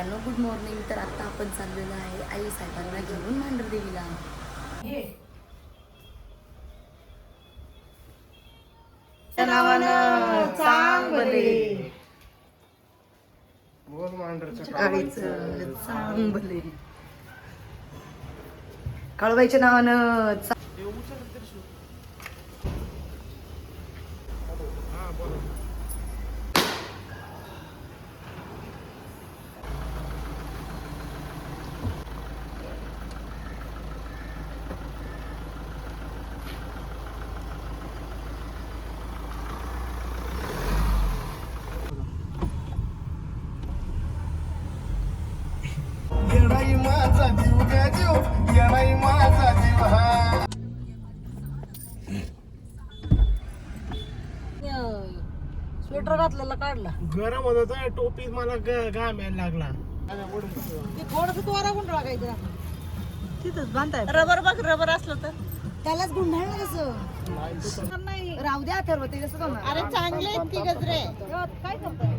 मित्रांनो good morning तर आता आपण चाललेलो आहे आई साहेबांना घेऊन मांढरदेवीला. कळवायच्या नावानं जीव ग जीव येणाई माझा जीव हा. स्वेटर घातलेला काढला. गरम होत होतं टोपी मला ग- घाम यायला लागला. ते थोडस तोरा गुंडळा काहीतरी तिथंच बांधाय. रबर बघ रबर असलं तर. त्यालाच गुंढाळ कसं नाही. राहू द्या अथर्व ते कसं करणार अरे चांगले आहेत की गजरे. काय करताय?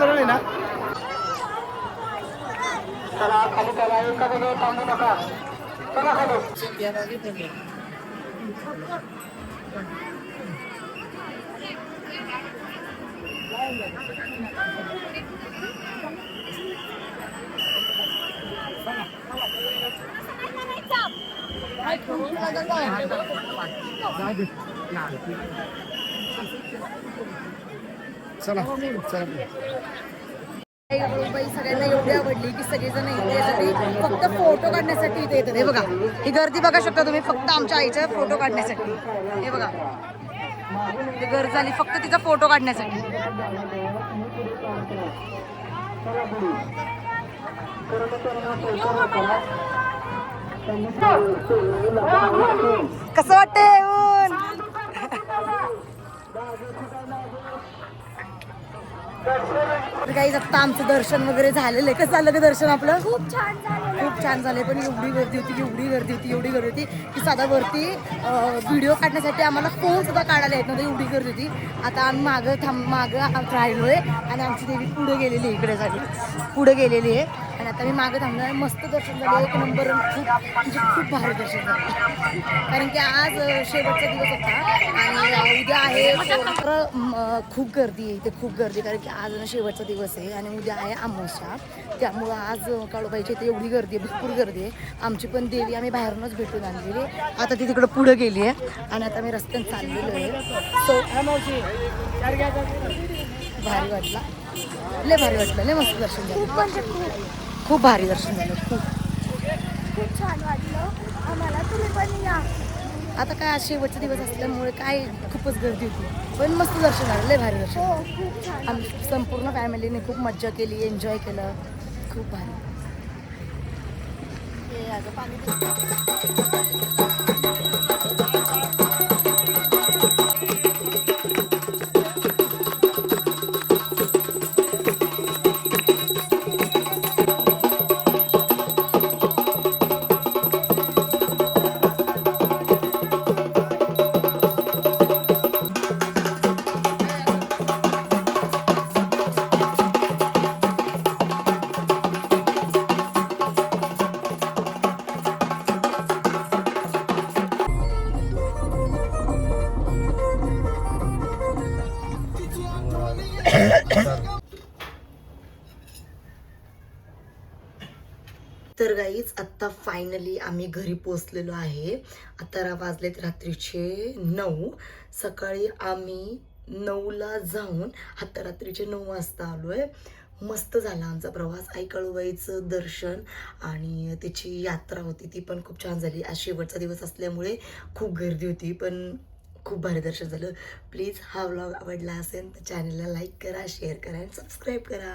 आहे ना सरळ आहे ना चला. चला. बाई सगळ्यांना एवढी आवडली की सगळेजण इथे यासाठी फक्त फोटो काढण्यासाठी इथे येतात. हे बघा. ही गर्दी बघा शकता तुम्ही. फक्त आमच्या आईचा फोटो काढण्यासाठी. हे बघा. ही गर्दी झाली फक्त तिचा फोटो काढण्यासाठी. कसं वाटतंय काही आता आमचं दर्शन वगैरे झालेलं आहे. कसं झालं का दर्शन आपलं? खूप छान झालं खूप छान झालंय. पण एवढी गर्दी होती एवढी गर्दी होती एवढी गर्दी होती की साधा वरती व्हिडिओ काढण्यासाठी आम्हाला फोन सुद्धा काढायला येत नव्हतं. एवढी गर्दी होती. आता आम्ही मागं थांब मागं राहिलोय आणि आमची देवी पुढे गेलेली आहे इकडे झाली पुढे गेलेली आहे. आणि आता मी मागं थांबणार. मस्त दर्शन झालं. एक नंबर खूप म्हणजे खूप भारी दर्शन झालं. कारण की आज शेवटचा दिवस होता आणि उद्या आहे खूप गर्दी आहे इथे खूप गर्दी कारण की आज ना शेवटचा दिवस आहे आणि उद्या आहे अमावस्या. त्यामुळं आज अ, काळोबाईच्या इथे एवढी गर्दी आहे भरपूर गर्दी आहे. आमची पण देवी आम्ही बाहेरूनच भेटून आणलेली आता ती तिकडं पुढं गेली आहे. आणि आता मी रस्त्यात चाललेलो आहे. सो भारी वाटला. लय भारी वाटलं. लय मस्त दर्शन झालं. म्हणजे खूप भारी दर्शन झालं खूप. खूप छान वाटलं. आम्हाला तुम्ही पण या. आता काय शेवटचा दिवस असल्यामुळे काय खूपच गर्दी होती. पण मस्त दर्शन झालं लय भारी दर्शन. हो आम्ही संपूर्ण फॅमिलीने खूप मज्जा केली एन्जॉय केलं. खूप भारी. पाणी तर गाईच आत्ता फायनली आम्ही घरी पोचलेलो आहे. आता रा- वाजलेत रात्रीचे नऊ. सकाळी आम्ही नऊला जाऊन आता रात्रीचे नऊ वाजता आलो आहे मस्त झाला आमचा प्रवास. आई कळूबाईचं दर्शन आणि तिची यात्रा होती ती पण खूप छान झाली. आज शेवटचा दिवस असल्यामुळे खूप गर्दी होती पण खूप भारदर्शक झालं. प्लीज हा व्लॉग आवडला असेल तर चॅनलला लाईक करा शेअर करा आणि सबस्क्राईब करा.